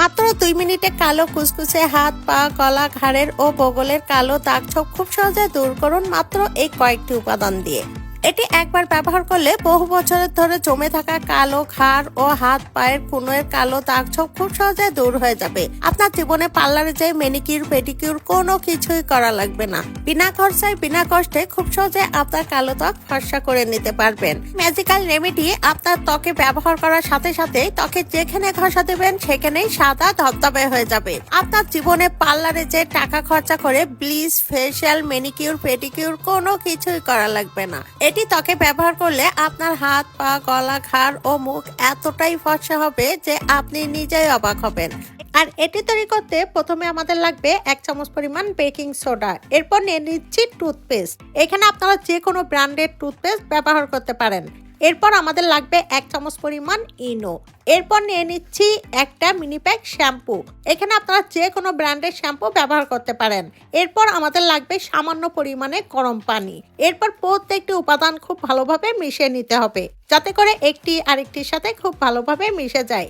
মাত্র দুই মিনিটে কালো কুচকুচে হাত, পা কলা ঘাড়ের ও বগলের কালো দাগ ছোপ খুব সহজে দূর করুন মাত্র এই কয়েকটি উপাদান দিয়ে। এটি একবার ব্যবহার করলে বহু বছরের ধরে জমে থাকা কালো ঘাড় ও হাত পায়ের কুনোয়ের কালো দাগ ছোপ খুব সহজে দূর হয়ে যাবে। আপনার জীবনে পার্লারে যে মেনিকিউর পেডিকিউর কোনো কিছুই করা লাগবে না। বিনা খরচায়, বিনা কষ্টে খুব সহজে আপনার কালো ত্বক ফর্সা করে নিতে পারবেন। ম্যাজিক্যাল রেমেডি আপনার ত্বকে ব্যবহার করার সাথে সাথে ত্বকে যেখানে ঘষা দেবেন, সেখানেই সাদা ধবধবে হয়ে যাবে। আপনার জীবনে পার্লারে যে টাকা খরচা করে ব্লিচ ফেসিয়াল মেনিকিউর পেডিকিউর কোনো কিছুই করা লাগবে না। এটি ত্বকে ব্যবহার করলে আপনার হাত, পা, গলা, ঘাড় ও মুখ এতটাই ফর্সা হবে যে আপনি নিজেই অবাক হবেন। আর এটি তৈরি করতে প্রথমে আমাদের লাগবে এক চামচ পরিমাণ বেকিং সোডা। এরপর নিয়ে নিচ্ছি টুথপেস্ট। এখানে আপনারা যে কোনো ব্র্যান্ডের টুথপেস্ট ব্যবহার করতে পারেন। এরপর আমাদের লাগবে এক চামচ পরিমাণ ইনো। এরপর নিয়ে নিচ্ছি একটা মিনি প্যাক শ্যাম্পু এখানে আপনারা যে কোনো ব্র্যান্ডের শ্যাম্পু ব্যবহার করতে পারেন। এরপর আমাদের লাগবে সামান্য পরিমাণে গরম পানি। এরপর প্রত্যেকটি উপাদান খুব ভালোভাবে মিশে নিতে হবে। যাতে করে একটি আরেকটির সাথে খুব ভালোভাবে মিশে যায়।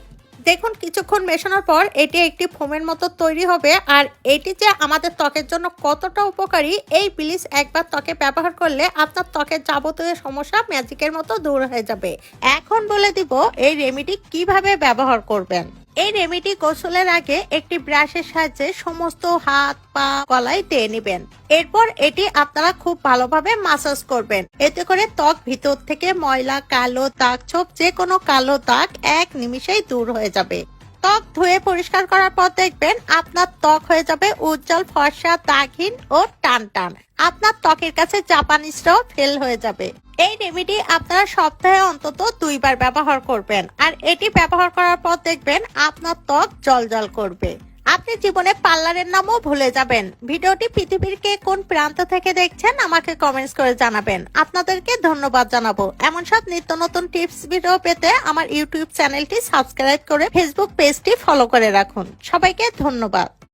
দেখুন, কিছুক্ষণ মেশানোর পর এটি একটি ফোমের মতো তৈরি হবে আর এটি যে আমাদের ত্বকের জন্য কতটা উপকারী, এই ব্লিচ একবার ত্বকে ব্যবহার করলে আপনার ত্বকের যাবতীয় সমস্যা ম্যাজিকের মতো দূর হয়ে যাবে। এখন বলে দিব এই রেমেডি কীভাবে ব্যবহার করবেন। এই রেমেডি গোসলের আগে একটি ব্রাশের সাহায্যে সমস্ত হাত, পা, গলায় দিয়ে নেবেন। এরপর এটি আপনারা খুব ভালোভাবে মাসাজ করবেন। এতে করে ত্বক ভিতর থেকে ময়লা, কালো দাগ, ছোপ, যে কোনো কালো দাগ এক নিমিষেই দূর হয়ে যাবে। ত্বক ধুয়ে পরিষ্কার করার পর দেখবেন আপনার ত্বক হয়ে যাবে উজ্জ্বল, ফর্সা, দাগহীন ও টান টান আপনার ত্বকের কাছে জাপানিজটাও ফেল হয়ে যাবে। এই রেমেডি আপনারা সপ্তাহে অন্তত দুইবার ব্যবহার করবেন। আর এটি ব্যবহার করার পর দেখবেন আপনার ত্বক জলজল করবে। আপনি জীবনে পার্লারের নামও ভুলে যাবেন। ভিডিওটি পৃথিবীর কে কোন প্রান্ত থেকে দেখছেন আমাকে কমেন্টস করে জানাবেন। আপনাদেরকে ধন্যবাদ জানাব। এমন সব নিত্য নতুন টিপস ভিডিও পেতে আমার ইউটিউব চ্যানেলটি সাবস্ক্রাইব করে ফেসবুক পেজটি ফলো করে রাখুন। সবাইকে ধন্যবাদ।